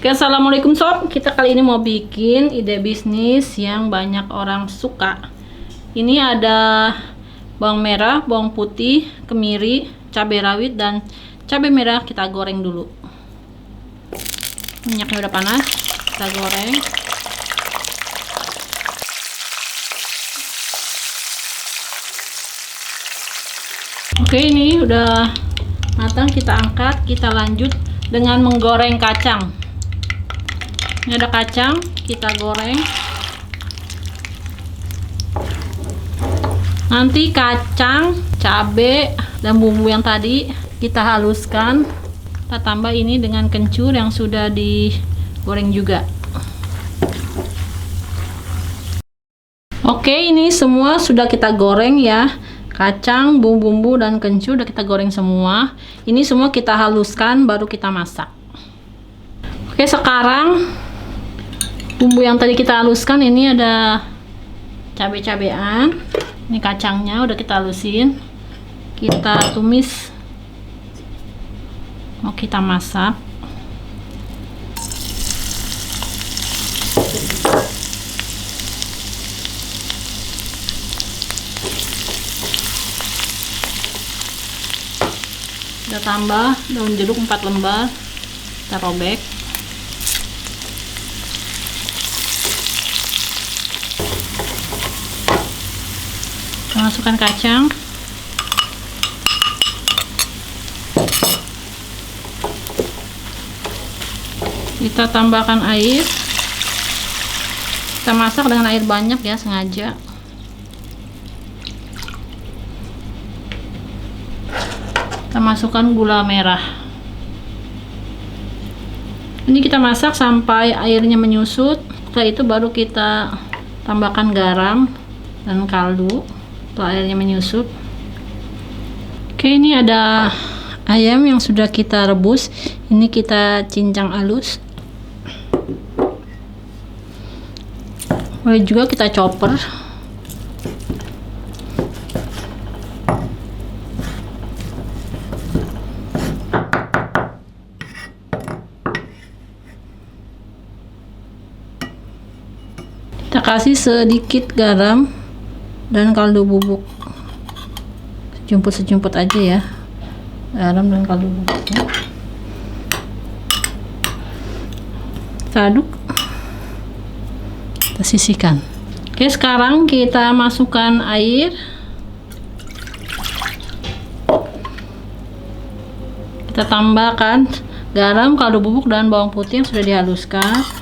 Oke, Assalamualaikum Sob. Kita kali ini mau bikin ide bisnis yang banyak orang suka. Ini ada bawang merah, bawang putih, kemiri, cabai rawit, dan cabai merah kita goreng dulu. Minyaknya udah panas, kita goreng. Oke, ini udah matang, kita angkat, kita lanjut dengan menggoreng kacang. Ini ada kacang, kita goreng. Nanti kacang, cabe, dan bumbu yang tadi kita haluskan. Kita tambah ini dengan kencur yang sudah digoreng juga. Oke, ini semua sudah kita goreng ya. Kacang, bumbu-bumbu, dan kencur udah kita goreng semua. Ini semua kita haluskan baru kita masak. Oke, sekarang bumbu yang tadi kita haluskan ini ada cabai-cabean. Ini kacangnya udah kita halusin. Kita tumis. Mau kita masak. Kita tambah daun jeruk 4 lembar. Kita robek. Kita masukkan kacang. Kita tambahkan air. Kita masak dengan air banyak ya sengaja. Kita masukkan gula merah. Ini kita masak sampai airnya menyusut. Setelah itu baru kita tambahkan garam dan kaldu. Setelah airnya menyusut. Oke, ini ada ayam yang sudah kita rebus. Ini kita cincang halus. Boleh juga kita chopper. Kita kasih sedikit garam dan kaldu bubuk. Sejumput-sejumput aja ya. Garam dan kaldu bubuknya. Kita aduk. Kita sisihkan. Oke, sekarang kita masukkan air. Kita tambahkan garam, kaldu bubuk dan bawang putih yang sudah dihaluskan.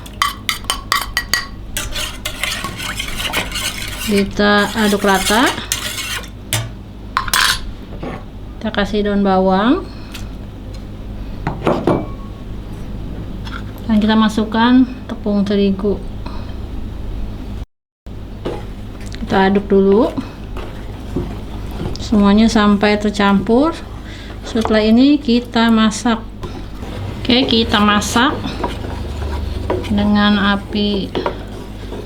Kita aduk rata. Kita kasih daun bawang. Dan kita masukkan tepung terigu. Kita aduk dulu. Semuanya sampai tercampur. Setelah ini kita masak. Oke kita masak dengan api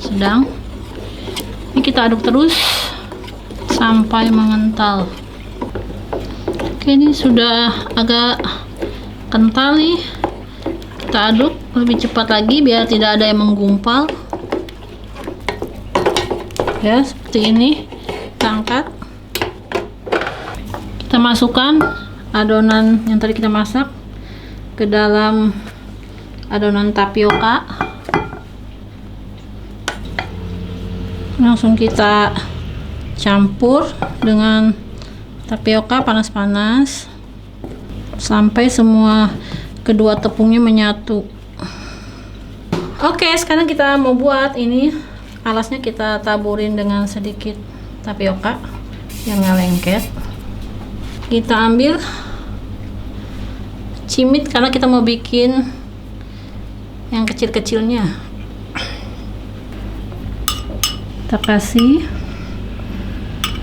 sedang kita aduk terus sampai mengental. Oke ini sudah agak kental nih. Kita aduk lebih cepat lagi biar tidak ada yang menggumpal. Ya seperti ini. Kita angkat. Kita masukkan adonan yang tadi kita masak ke dalam adonan tapioka langsung kita campur dengan tapioka panas-panas sampai semua kedua tepungnya menyatu. Oke sekarang kita mau buat ini. Alasnya kita taburin dengan sedikit tapioka yang lengket. Kita ambil cimit karena kita mau bikin yang kecil-kecilnya kita kasih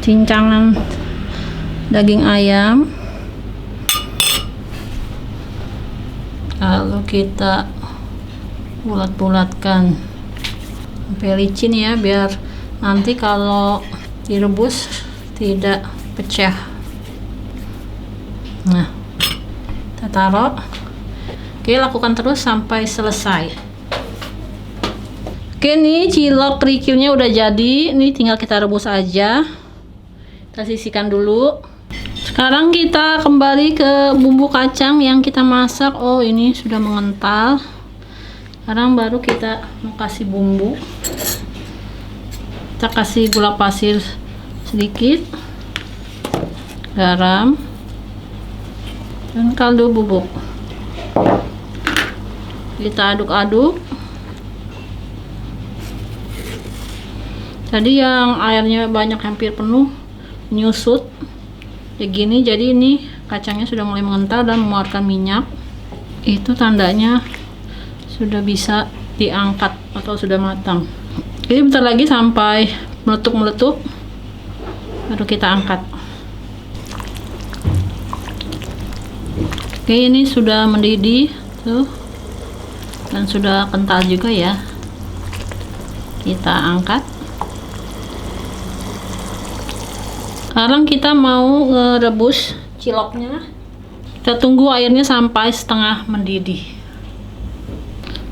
cincangan daging ayam. Lalu kita bulat-bulatkan sampai licin ya biar nanti kalau direbus tidak pecah. Nah kita taruh. Oke lakukan terus sampai selesai. Oke, nih cilok kerikilnya udah jadi. Ini tinggal kita rebus aja. Kita sisihkan dulu. Sekarang kita kembali ke bumbu kacang yang kita masak. Oh, ini sudah mengental. Sekarang baru kita mau kasih bumbu. Kita kasih gula pasir sedikit. Garam. Dan kaldu bubuk. Kita aduk-aduk. Tadi yang airnya banyak hampir penuh nyusut kayak gini jadi ini kacangnya sudah mulai mengental dan mengeluarkan minyak. Itu tandanya sudah bisa diangkat atau sudah matang. Ini bentar lagi sampai meletup-meletup baru kita angkat. Oke ini sudah mendidih tuh dan sudah kental juga ya. Kita angkat sekarang kita mau rebus ciloknya. Kita tunggu airnya sampai setengah mendidih.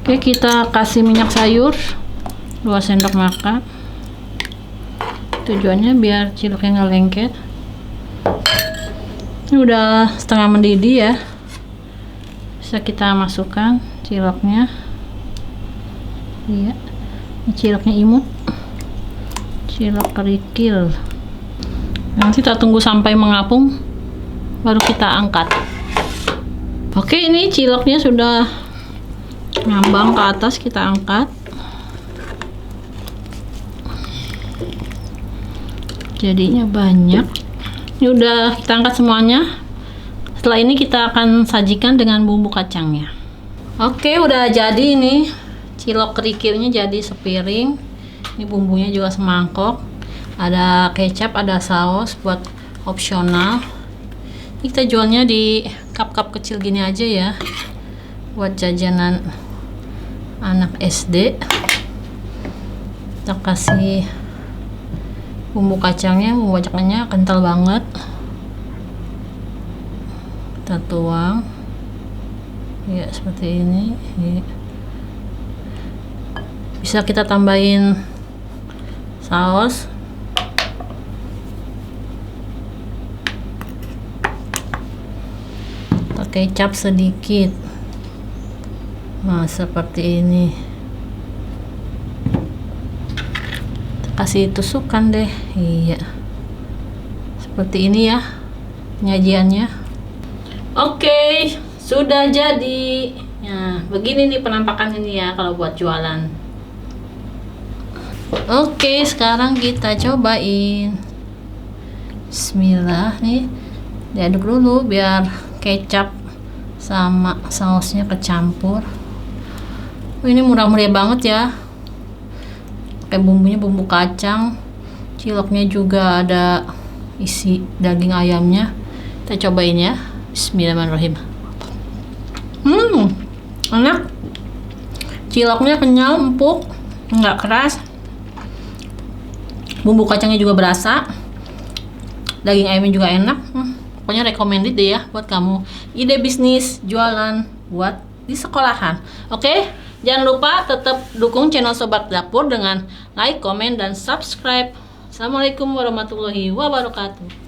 Oke kita kasih minyak sayur 2 sendok makan. Tujuannya biar ciloknya nggak lengket. Ini udah setengah mendidih ya. Bisa kita masukkan ciloknya. Iya ini ciloknya imut. Cilok kerikil nanti kita tunggu sampai mengapung baru kita angkat. Oke ini ciloknya sudah ngambang ke atas kita angkat. Jadinya banyak. Ini udah kita angkat semuanya. Setelah ini kita akan sajikan dengan bumbu kacangnya. Oke udah jadi ini. Cilok kerikilnya jadi sepiring. Ini bumbunya juga semangkok ada kecap ada saus buat opsional. Ini kita jualnya di cup-cup kecil gini aja ya buat jajanan anak SD kita kasih bumbu kacangnya bumbu kacangnya kental banget. Kita tuang. Ya seperti ini. Bisa kita tambahin saus kecap sedikit. Nah seperti ini. Kasih tusukan deh. Iya. Seperti ini ya penyajiannya. Oke sudah jadi. Nah begini nih penampakan ini ya kalau buat jualan. Oke sekarang kita cobain. Bismillah nih. Diaduk dulu biar kecap sama sausnya kecampur. Oh, ini murah-murah banget ya. Kayak bumbunya bumbu kacang ciloknya juga ada isi daging ayamnya. Kita cobain ya. Bismillahirrahmanirrahim. Hmm enak. Ciloknya kenyal empuk nggak keras. Bumbu kacangnya juga berasa. Daging ayamnya juga enak. Hmm pokoknya recommended deh ya buat kamu. Ide bisnis jualan buat di sekolahan. Oke? Okay? jangan lupa tetap dukung channel sobat dapur dengan like comment dan subscribe. Assalamualaikum warahmatullahi wabarakatuh